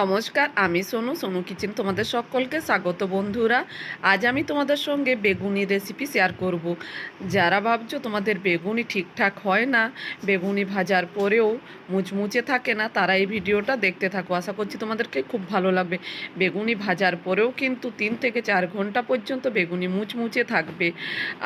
নমস্কার, আমি সোনু সোনু কিচেন তোমাদের সকলকে স্বাগত বন্ধুরা। আজ আমি তোমাদের সঙ্গে বেগুনি রেসিপি শেয়ার করব। যারা ভাবছ তোমাদের বেগুনি ঠিকঠাক হয় না, বেগুনি ভাজার পরেও মুচমুচে থাকে না, তারা এই ভিডিওটা দেখতে থাকো। আশা করছি তোমাদেরকে খুব ভালো লাগবে। বেগুনি ভাজার পরেও কিন্তু তিন থেকে চার ঘণ্টা পর্যন্ত বেগুনি মুচমুচে থাকবে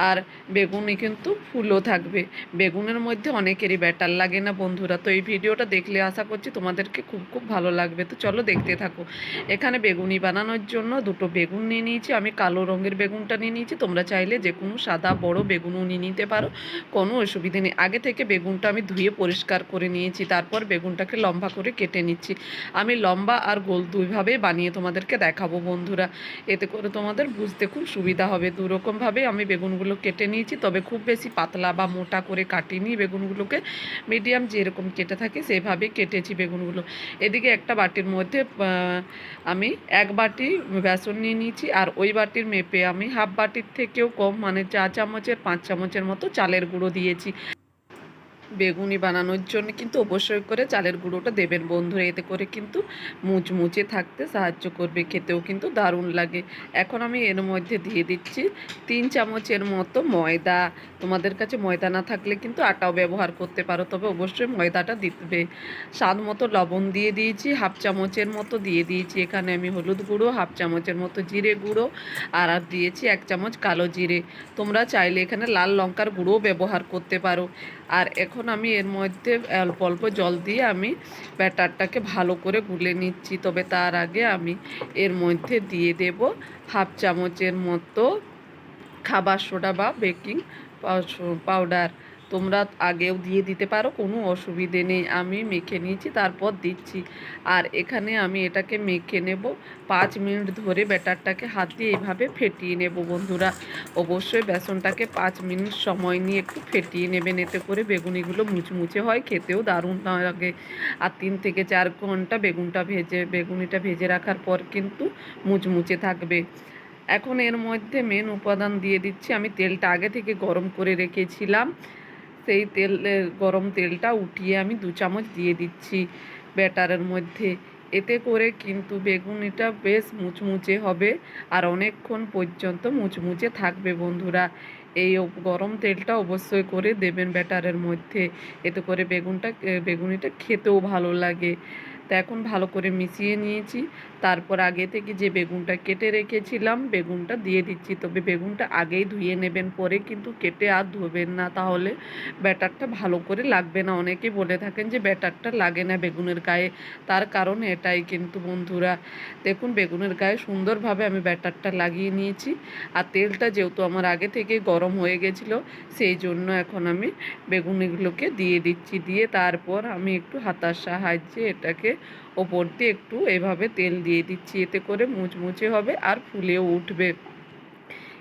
আর বেগুনি কিন্তু ফুলও থাকবে। বেগুনের মধ্যে অনেকেরই ব্যাটার লাগে না বন্ধুরা, তো এই ভিডিওটা দেখলে আশা করছি তোমাদেরকে খুব খুব ভালো লাগবে। তো চলো দেখতে থাকো। এখানে বেগুনি বানানোর জন্য দুটো বেগুন নিয়ে নিয়েছি। আমি কালো রঙের বেগুনটা নিয়ে নিয়েছি। তোমরা চাইলে যে কোনো সাদা বড় বেগুনও নিয়ে নিতে পারো। কোনো অসুবিধে নেই। আগে থেকে বেগুনটা আমি ধুয়ে পরিষ্কার করে নিয়েছি। তারপর বেগুনটাকে লম্বা করে কেটে নিচ্ছি। আমি লম্বা আর গোল দুইভাবে বানিয়ে তোমাদেরকে দেখাবো বন্ধুরা। এতে করে তোমাদের বুঝতে খুব সুবিধা হবে। দুরকমভাবে আমি বেগুনগুলো কেটে নিয়েছি। তবে খুব বেশি পাতলা বা মোটা করে কাটিনি বেগুনগুলোকে। মিডিয়াম যেরকম কেটে থাকে সেভাবে কেটেছি বেগুনগুলো। এদিকে একটা বাটির মধ্যে আহ, আমি এক বাটি বেসন নিয়ে নিয়েছি আর ওই বাটির মেপে আমি হাফ বাটির থেকেও কম মানে চা চামচের পাঁচ চামচের মতো চালের গুঁড়ো দিয়েছি। বেগুনি বানানোর জন্য কিন্তু অবশ্যই করে চালের গুঁড়োটা দেবেন বন্ধুরা এতে করে কিন্তু মুচমুচে থাকতে সাহায্য করবে খেতেও কিন্তু দারুণ লাগে। এখন আমি এর মধ্যে দিয়ে দিচ্ছি তিন চামচের মতো ময়দা তোমাদের কাছে ময়দা না থাকলে কিন্তু আটাও ব্যবহার করতে পারো। তবে অবশ্যই ময়দাটা দিতে স্বাদ মতো লবণ দিয়ে দিয়েছি, হাফ চামচের মতো দিয়ে দিয়েছি। এখানে আমি হলুদ গুঁড়ো, হাফ চামচের মতো জিরে গুঁড়ো, আর আর দিয়েছি এক চামচ কালো জিরে। তোমরা চাইলে এখানে লাল লঙ্কার গুঁড়োও ব্যবহার করতে পারো। আর এখন আমি এর মধ্যে অল্প অল্প জল দিয়ে আমি ব্যাটারটাকে ভালো করে গুলে নিচ্ছি। তবে তার আগে আমি এর মধ্যে দিয়ে দেব হাফ চামচের মতো খাবার সোডা বা বেকিং পাউডার তোমরা আগেও দিয়ে দিতে পারো, কোনো অসুবিধে নেই। আমি মেখে নিয়েছি, তারপর দিচ্ছি। আর এখানে আমি এটাকে মেখে নেব। পাঁচ মিনিট ধরে ব্যাটারটাকে হাত দিয়ে এইভাবে ফেটিয়ে নেব বন্ধুরা। অবশ্যই বেসনটাকে পাঁচ মিনিট সময় নিয়ে একটু ফেটিয়ে নেবেন, এতে করে বেগুনিগুলো মুচমুচে হয়, খেতেও দারুণ লাগে। আর তিন থেকে চার ঘণ্টা বেগুনটা ভেজে, বেগুনিটা ভেজে রাখার পর কিন্তু মুচমুচে থাকবে। এখন এর মধ্যে মেন উপাদান দিয়ে দিচ্ছি। আমি তেলটা আগে থেকে গরম করে রেখেছিলাম। সেই তেলের, গরম তেলটা উঠিয়ে আমি দু চামচ দিয়ে দিচ্ছি ব্যাটারের মধ্যে। এতে করে কিন্তু বেগুনিটা বেশ মুচমুচে হবে আর অনেকক্ষণ পর্যন্ত মুচমুচে থাকবে বন্ধুরা। এই গরম তেলটা অবশ্যই করে দেবেন ব্যাটারের মধ্যে। এতে করে বেগুনটা, বেগুনিটা খেতেও ভালো লাগে। তো এখন ভালো করে মিশিয়ে নিয়েছি। তারপর আগে থেকে যে বেগুনটা কেটে রেখেছিলাম, বেগুনটা দিয়ে দিচ্ছি। তবে বেগুনটা আগেই ধুয়ে নেবেন, পরে কিন্তু কেটে আর ধোবেন না। তাহলে ব্যাটারটা ভালো করে লাগবে না। অনেকেই বলে থাকেন যে ব্যাটারটা লাগে না বেগুনের গায়ে। তার কারণ এটাই কিন্তু বন্ধুরা। দেখুন, বেগুনের গায়ে সুন্দরভাবে আমি ব্যাটারটা লাগিয়ে নিয়েছি। আর তেলটা যেহেতু আমার আগে থেকে গরম হয়ে গেছিল, সেই জন্য এখন আমি বেগুনিগুলোকে দিয়ে দিচ্ছি। দিয়ে তারপর আমি একটু হাতার সাহায্যে এটাকে ওপর দিয়ে একটু এভাবে তেল দিয়ে দিচ্ছি, এতে করে মুচমুচে হবে আর ফুলেও উঠবে।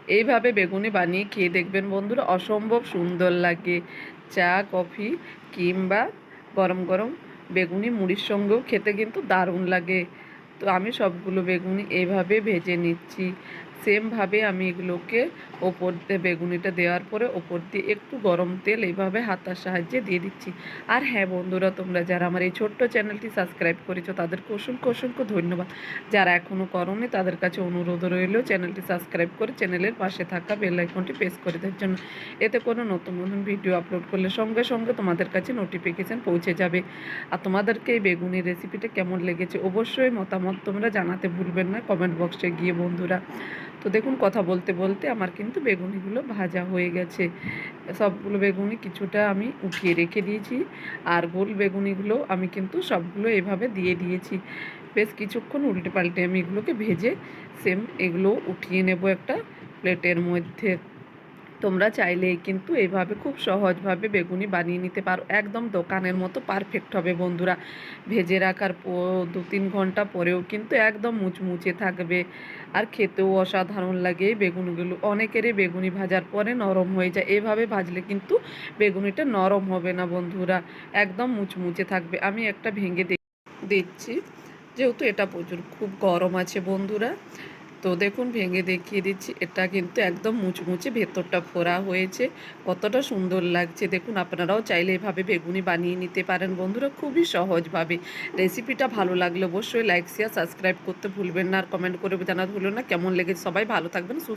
এইভাবে বেগুনি বানিয়ে খেয়ে দেখবেন বন্ধুরা, অসম্ভব সুন্দর লাগে। চা, কফি কিংবা গরম গরম বেগুনি মুড়ির সঙ্গেও খেতে কিন্তু দারুণ লাগে। তো আমি সবগুলো বেগুনি এইভাবে ভেজে নিচ্ছি। সেমভাবে আমি এগুলোকে ওপর দিয়ে বেগুনিটা দেওয়ার পরে ওপর দিয়ে একটু গরম তেল এইভাবে হাতার সাহায্যে দিয়ে দিচ্ছি। আর হ্যাঁ বন্ধুরা, তোমরা যারা আমার এই ছোট্ট চ্যানেলটি সাবস্ক্রাইব করেছ, তাদেরকে অসংখ্য অসংখ্য ধন্যবাদ। যারা এখনও করনি, তাদের কাছে অনুরোধ রইল চ্যানেলটি সাবস্ক্রাইব করে চ্যানেলের পাশে থাকা বেল আইকনটি প্রেস করে দেওয়ার জন্য। এতে কোনো নতুন নতুন ভিডিও আপলোড করলে সঙ্গে সঙ্গে তোমাদের কাছে নোটিফিকেশান পৌঁছে যাবে। আর তোমাদেরকে এই বেগুনি রেসিপিটা কেমন লেগেছে অবশ্যই মতামত তোমরা জানাতে ভুলবেন না কমেন্ট বক্সে গিয়ে বন্ধুরা। তো দেখুন, কথা বলতে বলতে আমার কিন্তু বেগুনিগুলো ভাজা হয়ে গেছে। সবগুলো বেগুনি কিছুটা আমি উঠিয়ে রেখে দিয়েছি। আর গোল বেগুনিগুলো আমি কিন্তু সবগুলো এভাবে দিয়ে দিয়েছি। বেশ কিছুক্ষণ উল্টে পাল্টে আমি এগুলোকে ভেজে সেম এগুলো উঠিয়ে নেব একটা প্লেটের মধ্যে। তোমরা চাইলে কিন্তু এইভাবে খুব সহজভাবে বেগুনি বানিয়ে নিতে পারো। একদম দোকানের মতো পারফেক্ট হবে বন্ধুরা। ভেজে রাখার দু তিন ঘণ্টা পরেও কিন্তু একদম মুচমুচে থাকবে। আর খেতেও অসাধারণ লাগে এই বেগুনগুলো। অনেকেরই বেগুনি ভাজার পরে নরম হয়ে যায়। এভাবে ভাজলে কিন্তু বেগুনিটা নরম হবে না বন্ধুরা। একদম মুচমুচে থাকবে। আমি একটা ভেঙে দিচ্ছি। যেহেতু এটা প্রচুর, খুব গরম আছে বন্ধুরা। তো দেখুন, ভেঙে দেখিয়ে দিচ্ছি। এটা কিন্তু একদম মুচমুচে ভেতরটা ফোরা হয়েছে। কতটা সুন্দর লাগছে। দেখুন, আপনারাও চাইলে এভাবে বেগুনি বানিয়ে নিতে পারেন। বন্ধুরা, খুবই সহজভাবে। রেসিপিটা ভালো লাগলে অবশ্যই লাইক, শেয়ার, সাবস্ক্রাইব করতে ভুলবেন না। আর কমেন্ট করে জানাতে ভুলবেন না। কেমন লেগেছে? সবাই ভালো থাকবেন, সুস্থ